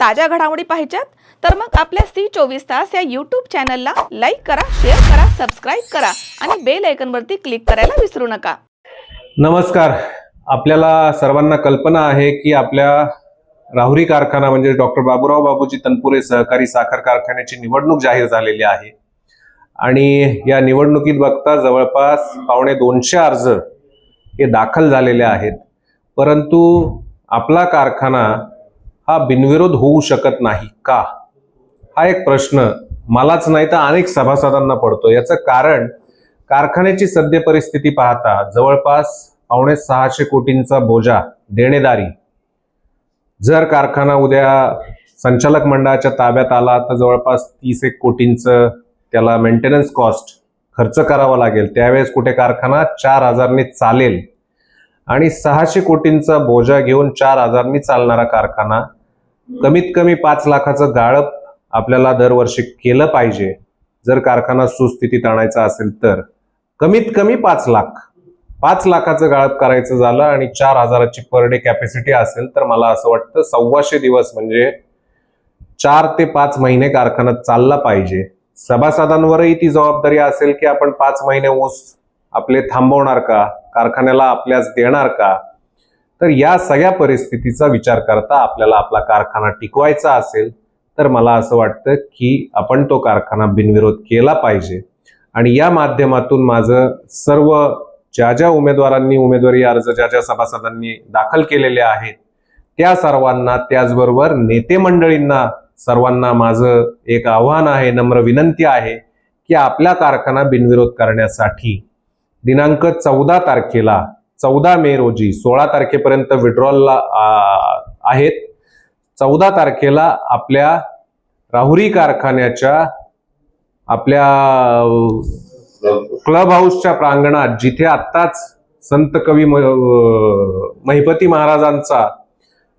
ताज्या घडामोडी पाहिजेत तर मग आपल्या सी चोवीस तास या यूट्यूब चॅनलला लाईक करा शेअर करा सबस्क्राईब करा आणि बेल आयकनवरती क्लिक करायला विसरू नका. नमस्कार. आपल्याला सर्वांना कल्पना आहे की आपल्या राहुरी कारखाना म्हणजे डॉक्टर बाबूराव बाबूजी तनपुरे सहकारी साखर कारखान्याची निवडणूक जाहीर झालेली आहे. आणि या निवडणुकीत बघता जवळपास पावणे दोनशे अर्ज हे दाखल झालेले आहेत. परंतु आपला कारखाना हा बिनविरोध होऊ शकत नाही. का? हा एक प्रश्न मलाच नाही तर अनेक सभासदांना पडतो याचं कारण कारखान्याची सद्य परिस्थिती पाहता जवळपास पावणे सहाशे कोटींचा बोजा देणेदारी. जर कारखाना उद्या संचालक मंडळाच्या ताब्यात आला तर जवळपास तीस एक कोटींचं त्याला मेंटेनन्स कॉस्ट खर्च करावा लागेल. त्यावेळेस कुठे कारखाना? चार हजारने चालेल. आणि सहाशे कोटींचा बोजा घेऊन चार हजारनी चालणारा कारखाना कमीत कमी पाच लाखाचं गाळप आपल्याला दरवर्षी केलं पाहिजे. जर कारखाना सुस्थितीत आणायचा असेल तर. कमीत कमी पाच लाख. पाच लाखाचं गाळप करायचं झालं आणि चार हजाराची पर डे कॅपॅसिटी असेल तर मला असं वाटतं सव्वाशे दिवस म्हणजे चार ते पाच महिने कारखाना चालला पाहिजे. सभासदांवरही ती जबाबदारी असेल की आपण पाच महिने ऊस आपले थांबवणार का? कारखान्याला आपल्यास देणार का? तर या सगळ्या परिस्थितीचा विचार करता आपल्याला आपला कारखाना टिकवायचा असेल तर मला असं वाटतं की आपण तो कारखाना बिनविरोध केला पाहिजे. आणि या माध्यमातून माझं सर्व ज्या ज्या उमेदवारांनी उमेदवारी अर्ज ज्या ज्या सभासदांनी दाखल केलेले आहेत त्या सर्वांना त्याचबरोबर नेते मंडळींना सर्वांना माझं एक आव्हान आहे नम्र विनंती आहे की आपला कारखाना बिनविरोध करण्यासाठी दिनांक चौदा तारखेला चौदा मे रोजी सोळा तारखेपर्यंत विड्रॉलला आहेत. चौदा तारखेला आपल्या राहुरी कारखान्याच्या आपल्या क्लब हाऊसच्या प्रांगणात जिथे आत्ताच संत कवी म- महिपती महाराजांचा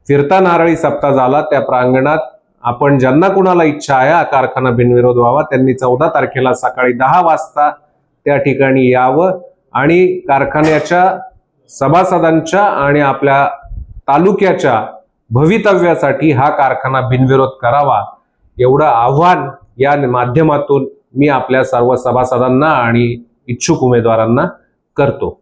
फिरता नारळी सप्ताह झाला त्या प्रांगणात आपण ज्यांना कुणाला इच्छा आहे हा कारखाना बिनविरोध व्हावा त्यांनी चौदा तारखेला सकाळी दहा वाजता त्या ठिकाणी यावं आणि कारखान्याच्या सभासदांच्या आणि आपल्या तालुक्याच्या भवितव्यासाठी हा कारखाना बिनविरोध करावा एवढं आव्हान या माध्यमातून मी आपल्या सर्व सभासदांना आणि इच्छुक उमेदवारांना करतो.